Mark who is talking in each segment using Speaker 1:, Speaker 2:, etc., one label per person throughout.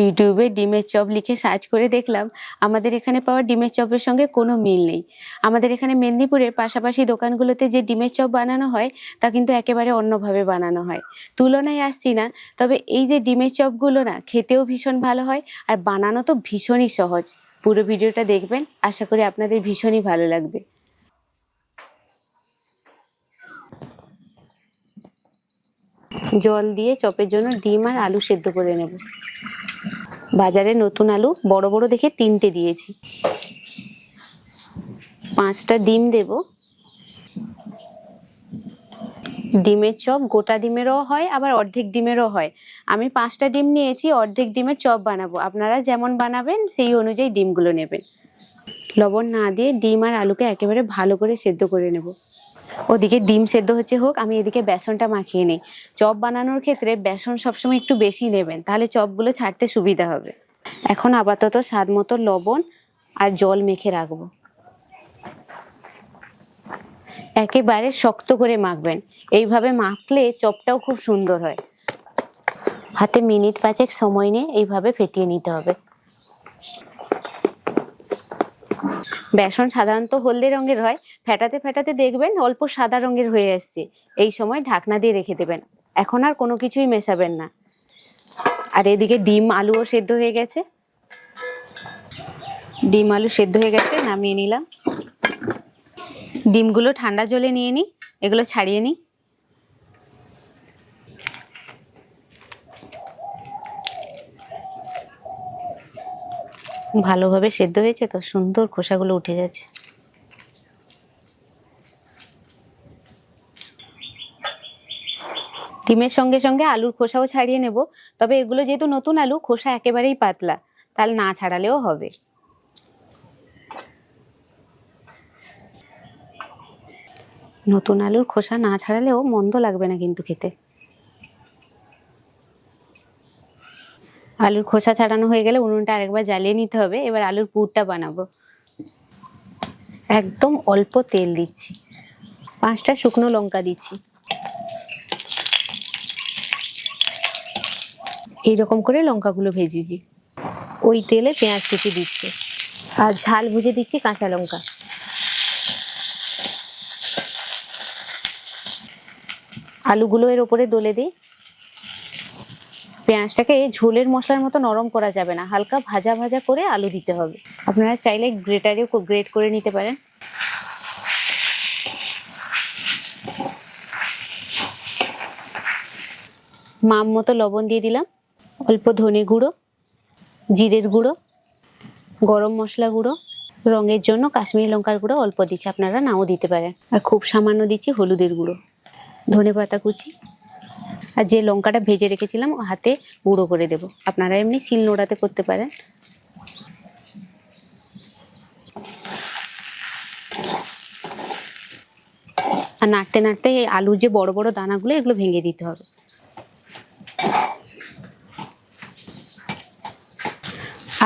Speaker 1: ইউটিউবে ডিমের চপ লিখে সার্চ করে দেখলাম, আমাদের এখানে পাওয়া ডিমের চপের সঙ্গে কোনো মিল নেই। আমাদের এখানে মেদিনীপুরের পাশাপাশি দোকানগুলোতে যে ডিমের চপ বানানো হয়, তা কিন্তু একেবারে অন্যভাবে বানানো হয়। তুলনায় আসছি না, তবে এই যে ডিমের চপগুলো না, খেতেও ভীষণ ভালো হয়, আর বানানো তো ভীষণই সহজ। পুরো ভিডিওটা দেখবেন, আশা করি আপনাদের ভীষণই ভালো লাগবে। জল দিয়ে চপের জন্য ডিম আর আলু সেদ্ধ করে নেব। বাজারে নতুন আলু বড় বড় দেখে তিনটে দিয়েছি। পাঁচটা ডিম দেব। ডিমের চপ, গোটা ডিমেরও হয়, আবার অর্ধেক ডিমেরও হয়। আমি পাঁচটা ডিম নিয়েছি, অর্ধেক ডিমের চপ বানাবো। আপনারা যেমন বানাবেন, সেই অনুযায়ী ডিমগুলো নেবেন। লবণ না দিয়ে ডিম আর আলুকে একেবারে ভালো করে সেদ্ধ করে নেব। ওদিকে ডিম সেদ্ধ হচ্ছে হোক, আমি এদিকে বেসনটা মাখিয়ে নিই। চপ বানানোর ক্ষেত্রে বেসন সবসময় একটু বেশি নেবেন, তাহলে চপগুলো ছাড়তে সুবিধা হবে। এখন আপাতত স্বাদ মতো লবণ আর জল মেখে রাখব। একেবারে শক্ত করে মাখবেন। এইভাবে মাখলে চপটাও খুব সুন্দর হয়। হাতে মিনিট পাঁচেক সময় নিয়ে এইভাবে ফেটিয়ে নিতে হবে। বেসন সাধারণত হলদে রঙের হয়, ফেটাতে ফেটাতে দেখবেন অল্প সাদা রঙের হয়ে আসছে এই সময় ঢাকনা দিয়ে রেখে দেবেন। এখন আর কোনো কিছুই মেশাবেন না। আর এদিকে ডিম আলুও সেদ্ধ হয়ে গেছে। ডিম আলু সেদ্ধ হয়ে গেছে, নামিয়ে নিলাম। ডিমগুলো ঠান্ডা জলে নিয়ে নিই, এগুলো ছাড়িয়ে নিই। ভালোভাবে সেদ্ধ হয়েছে তো, সুন্দর খোসাগুলো উঠে যাচ্ছে ডিমের সঙ্গে সঙ্গে আলুর খোসাও ছাড়িয়ে নেব, তবে এগুলো যেহেতু নতুন আলু, খোসা একেবারেই পাতলা, তাহলে না ছাড়ালেও হবে। নতুন আলুর খোসা না ছাড়ালেও মন্দ লাগবে না কিন্তু খেতে। আলুর খোসা ছাড়ানো হয়ে গেলে উনুনটা আরেকবার জ্বালিয়ে নিতে হবে। এবার আলুর পুরটা বানাবো। একদম অল্প তেল দিচ্ছি। পাঁচটা শুকনো লঙ্কা দিচ্ছি। এইরকম করে লঙ্কাগুলো ভেজেছি। ওই তেলে পেঁয়াজ কুচি দিচ্ছি। আর ঝাল ভুজে দিচ্ছি কাঁচা লঙ্কা। আলুগুলো এর ওপরে দলে দিই। পেঁয়াজটাকে ঝোলের মশলার মতো নরম করা যাবে না। হালকা ভাজা ভাজা করে আলু দিতে হবে। আপনারা চাইলে গ্রেটারেও গ্রেট করে নিতে পারেন। মাম মতো লবণ দিয়ে দিলাম। অল্প ধনে গুঁড়ো, জিরের গুঁড়ো, গরম মশলা গুঁড়ো, রঙের জন্য কাশ্মীরি লঙ্কার গুঁড়ো অল্প দিচ্ছি। আপনারা নাও দিতে পারেন। আর খুব সামান্য দিচ্ছি হলুদের গুঁড়ো। ধনে পাতা কুচি। আর যে লঙ্কাটা ভেজে রেখেছিলাম ও হাতে গুঁড়ো করে দেব। আপনারা এমনি শিল নোড়াতে করতে পারেন। আর নাড়তে নাড়তে এই আলুর যে বড় বড় দানাগুলো, এগুলো ভেঙে দিতে হবে।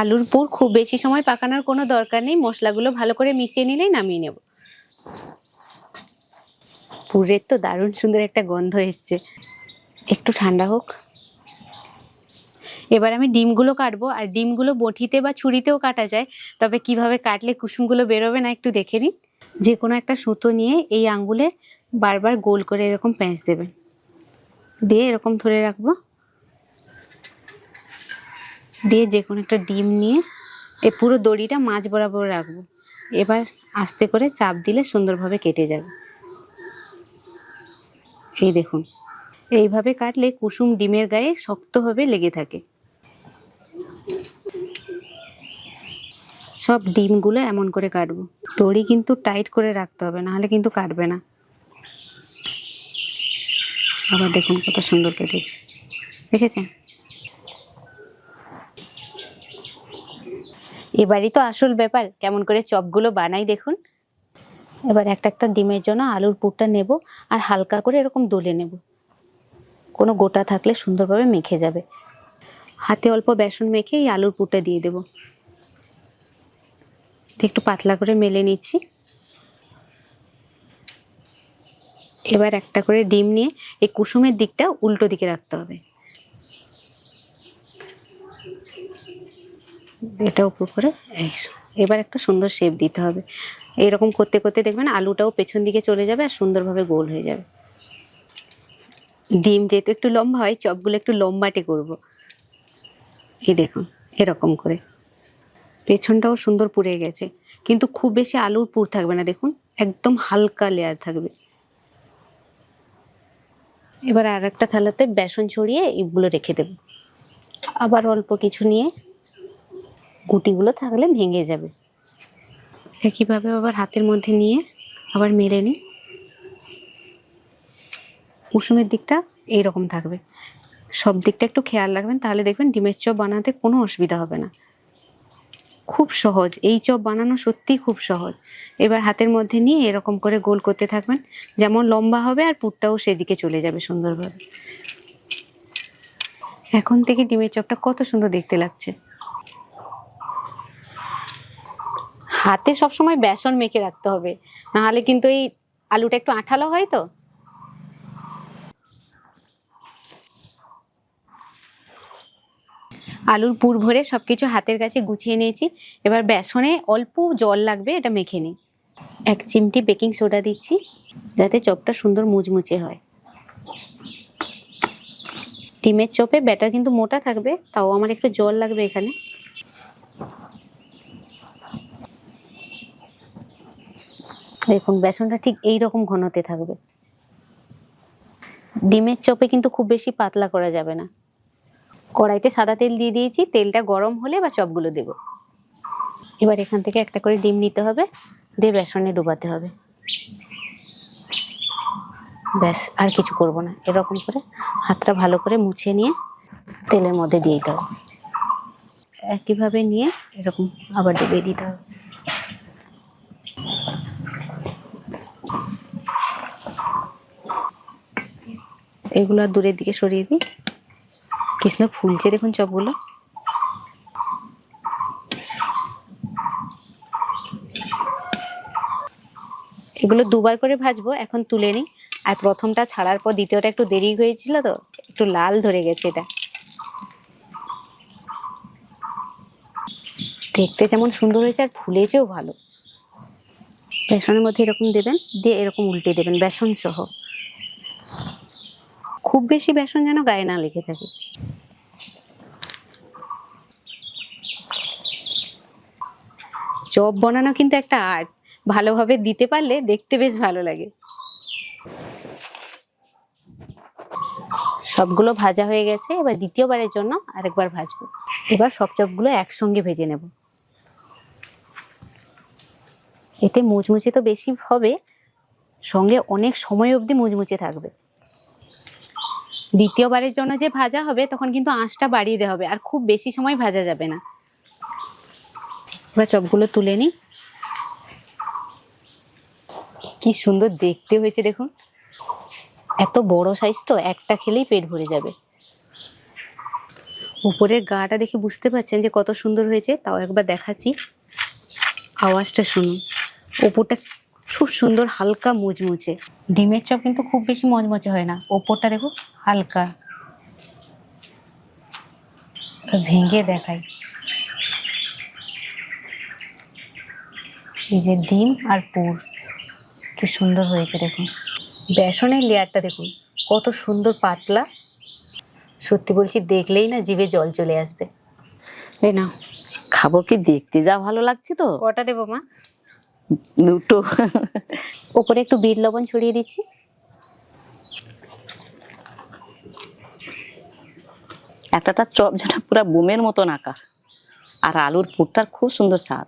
Speaker 1: আলুর পুর খুব বেশি সময় পাকানোর কোনো দরকার নেই। মশলাগুলো ভালো করে মিশিয়ে নিলেই নামিয়ে নেব। পুরের তো দারুণ সুন্দর একটা গন্ধ এসছে। একটু ঠান্ডা হোক। এবার আমি ডিমগুলো কাটবো, আর ডিমগুলো বটিতে বা ছুরিতেও কাটা যায়, তবে কীভাবে কাটলে কুসুমগুলো বেরোবে না একটু দেখে নিন। যে কোনো একটা সুতো নিয়ে এই আঙ্গুলে বারবার গোল করে এরকম প্যাঁচ দেবেন। দিয়ে এরকম ধরে রাখব। দিয়ে যে কোনো একটা ডিম নিয়ে এই পুরো দড়িটা মাছ বরাবর রাখব। এবার আস্তে করে চাপ দিলে সুন্দরভাবে কেটে যাবে। এই দেখুন। এইভাবে কাটলে কুসুম ডিমের গায়ে শক্তভাবে লেগে থাকে। সব ডিমগুলো এমন করে কাটবো। দড়ি কিন্তু টাইট করে রাখতে হবে, নাহলে কিন্তু কাটবে না। আবার দেখুন কত সুন্দর কেটেছে। দেখেছেন? এবারই তো আসল ব্যাপার, কেমন করে চপগুলো বানাই দেখুন। এবার একটা একটা ডিমের জন্য আলুর পুরটা নেব আর হালকা করে এরকম দলে নেব। কোনো গোটা থাকলে সুন্দরভাবে মেখে যাবে। হাতে অল্প বেসন মেখে এই আলুর পুরটা দিয়ে দেব। একটু পাতলা করে মেলে নিচ্ছি। এবার একটা করে ডিম নিয়ে এই কুসুমের দিকটা উল্টো দিকে রাখতে হবে। এটা উপর করে এবার একটা সুন্দর শেপ দিতে হবে। এরকম করতে করতে দেখবেন আলুটাও পেছন দিকে চলে যাবে আর সুন্দরভাবে গোল হয়ে যাবে। ডিম যেহেতু একটু লম্বা হয়, চপগুলো একটু লম্বাটে করব। এই দেখুন, এরকম করে। পেছনটাও সুন্দর পুড়ে গেছে। কিন্তু খুব বেশি আলুর পুর থাকবে না, দেখুন, একদম হালকা লেয়ার থাকবে। এবার আর একটা থালাতে বেসন ছড়িয়ে এগুলো রেখে দেব। আবার অল্প কিছু নিয়ে গুটিগুলো থাকলে ভেঙে যাবে। একইভাবে আবার হাতের মধ্যে নিয়ে আবার মেলে নিই। কুসুমের দিকটা এইরকম থাকবে। সব দিকটা একটু খেয়াল রাখবেন, তাহলে দেখবেন ডিমের চপ বানাতে কোনো অসুবিধা হবে না। খুব সহজ, এই চপ বানানো সত্যিই খুব সহজ। এবার হাতের মধ্যে নিয়ে এরকম করে গোল করতে থাকবেন, যেমন লম্বা হবে আর পুরটাও সেদিকে চলে যাবে সুন্দরভাবে। এখন থেকে ডিমের চপটা কত সুন্দর দেখতে লাগছে। হাতে সবসময় বেসন মেখে রাখতে হবে, নাহলে কিন্তু এই আলুটা একটু আঠালো হয় তো। আলুর পুর ভরে সব কিছু হাতের কাছে গুছিয়ে নিয়েছি। এবার বেসনে অল্প জল লাগবে, এটা মেখে নিই। এক চিমটি বেকিং সোডা দিচ্ছি, যাতে চপটা সুন্দর মুচমুচে হয়। ডিমের চপে ব্যাটার কিন্তু মোটা থাকবে, তাও আমার একটু জল লাগবে এখানে। দেখুন, বেসনটা ঠিক এই রকম ঘনতে থাকবে। ডিমের চপে কিন্তু খুব বেশি পাতলা করা যাবে না। কড়াইতে সাদা তেল দিয়ে দিয়েছি। তেলটা গরম হলে বা চপগুলো দেব। এবার এখান থেকে একটা করে ডিম নিতে হবে। দিয়ে বেসনে ডুবাতে হবে। ব্যাস, আর কিছু করব না। এরকম করে হাতটা ভালো করে মুছে নিয়ে তেলের মধ্যে দিয়ে দিতে হবে। একইভাবে নিয়ে এরকম আবার ডুবিয়ে দিতে হবে। এগুলো দূরের দিকে সরিয়ে দিই। কি সুন্দর ফুলছে দেখুন চপগুলো। এগুলো দুবার করে ভাজবো, এখন তুলে নিই। আর প্রথমটা ছাড়ার পর দ্বিতীয়টা একটু দেরি হয়েছিল তো, একটু লাল ধরে গেছে এটা। দেখতে যেমন সুন্দর হয়েছে আর ফুলেছেও ভালো। বেসনের মধ্যে এরকম দেবেন, দিয়ে এরকম উল্টে দেবেন, বেসন সহ। খুব বেশি বেসন যেন গায়ে না লেগে থাকে। চপ বানানো কিন্তু একটা আর্ট ভালোভাবে দিতে পারলে দেখতে বেশ ভালো লাগে। সবগুলো ভাজা হয়ে গেছে, এবার দ্বিতীয়বারের জন্য আরেকবার ভাজবো। এবার সব চপগুলো একসঙ্গে ভেজে নেব। এতে মুচমুচে তো বেশি হবে, সঙ্গে অনেক সময় অবধি মুচমুচে থাকবে। দ্বিতীয়বারের জন্য যে ভাজা হবে, তখন কিন্তু আঁচটা বাড়িয়ে দেওয়া হবে, আর খুব বেশি সময় ভাজা যাবে না। এবার চপগুলো তুলে নিই। কি সুন্দর দেখতে হয়েছে দেখুন। এত বড় সাইজ তো একটা খেলেই পেট ভরে যাবে। উপরের গাটা দেখে বুঝতে পারছেন যে কত সুন্দর হয়েছে, তাও একবার দেখাচ্ছি। আওয়াজটা শুনুন। ওপরটা খুব সুন্দর হালকা মুচমুচে ডিমের চপ কিন্তু খুব বেশি মচমচে হয় না। ওপরটা দেখো হালকা। ভেঙে দেখাই। এই যে ডিম আর পুর। কি সুন্দর হয়েছে দেখুন। বেসনের লেয়ারটা দেখুন কত সুন্দর পাতলা। সত্যি বলছি দেখলেই না জিভে জল চলে আসবে। এই না
Speaker 2: খাব কি? দেখতে যা ভালো লাগছে তো।
Speaker 1: কটা দেবো মা?
Speaker 2: দুটো।
Speaker 1: ওপরে একটু বিট লবণ ছড়িয়ে দিচ্ছি।
Speaker 2: একটাটা চপ যেন পুরো বোমের মতন আকার। আর আলুর পুরটার খুব সুন্দর স্বাদ।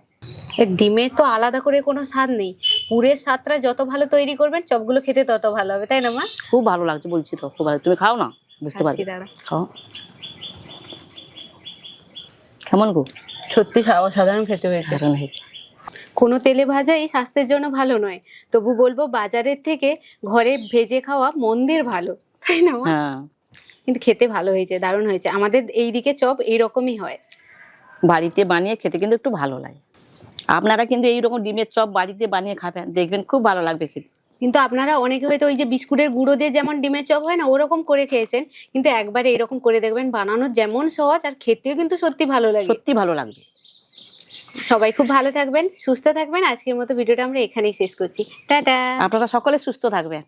Speaker 1: এর ডিমের তো আলাদা করে কোনো স্বাদ নেই। পুরের স্বাদটা যত ভালো তৈরি করবেন চপগুলো খেতে তত ভালো হবে তাই না মা?
Speaker 2: খুব ভালো লাগছে বলছি তো খুব ভালো। তুমি খাও না? বুঝতে
Speaker 1: পারছি।
Speaker 2: খাও। কেমন গো?
Speaker 1: সত্যি অসাধারণ খেতে হয়েছে।
Speaker 2: দারুণ হয়েছে।
Speaker 1: কোনো তেলে ভাজা এই স্বাস্থ্যের জন্য ভালো নয়। তবু বলব বাজারের থেকে ঘরে ভেজে খাওয়া মন্দির ভালো তাই না মা?
Speaker 2: হ্যাঁ।
Speaker 1: কিন্তু খেতে ভালো হয়েছে দারুণ হয়েছে। আমাদের এইদিকে চপ এইরকমই হয়।
Speaker 2: বাড়িতে বানিয়ে খেতে কিন্তু একটু ভালো লাগে। আপনারা কিন্তু এইরকম ডিমের চপ বাড়িতে বানিয়ে খাবেন দেখবেন খুব ভালো লাগবে খেতে।
Speaker 1: কিন্তু আপনারা অনেকে হয়তো ওই যে বিস্কুটের গুঁড়ো দিয়ে যেমন ডিমের চপ হয় না ওরকম করে খেয়েছেন কিন্তু একবার এরকম করে দেখবেন বানানো যেমন সহজ আর খেতেও কিন্তু সত্যি ভালো লাগে।
Speaker 2: সত্যি ভালো লাগবে।
Speaker 1: সবাই খুব ভালো থাকবেন সুস্থ থাকবেন আজকের মতো ভিডিওটা আমরা এখানেই শেষ করছি। টাটা!
Speaker 2: আপনারা সকলে সুস্থ থাকবেন।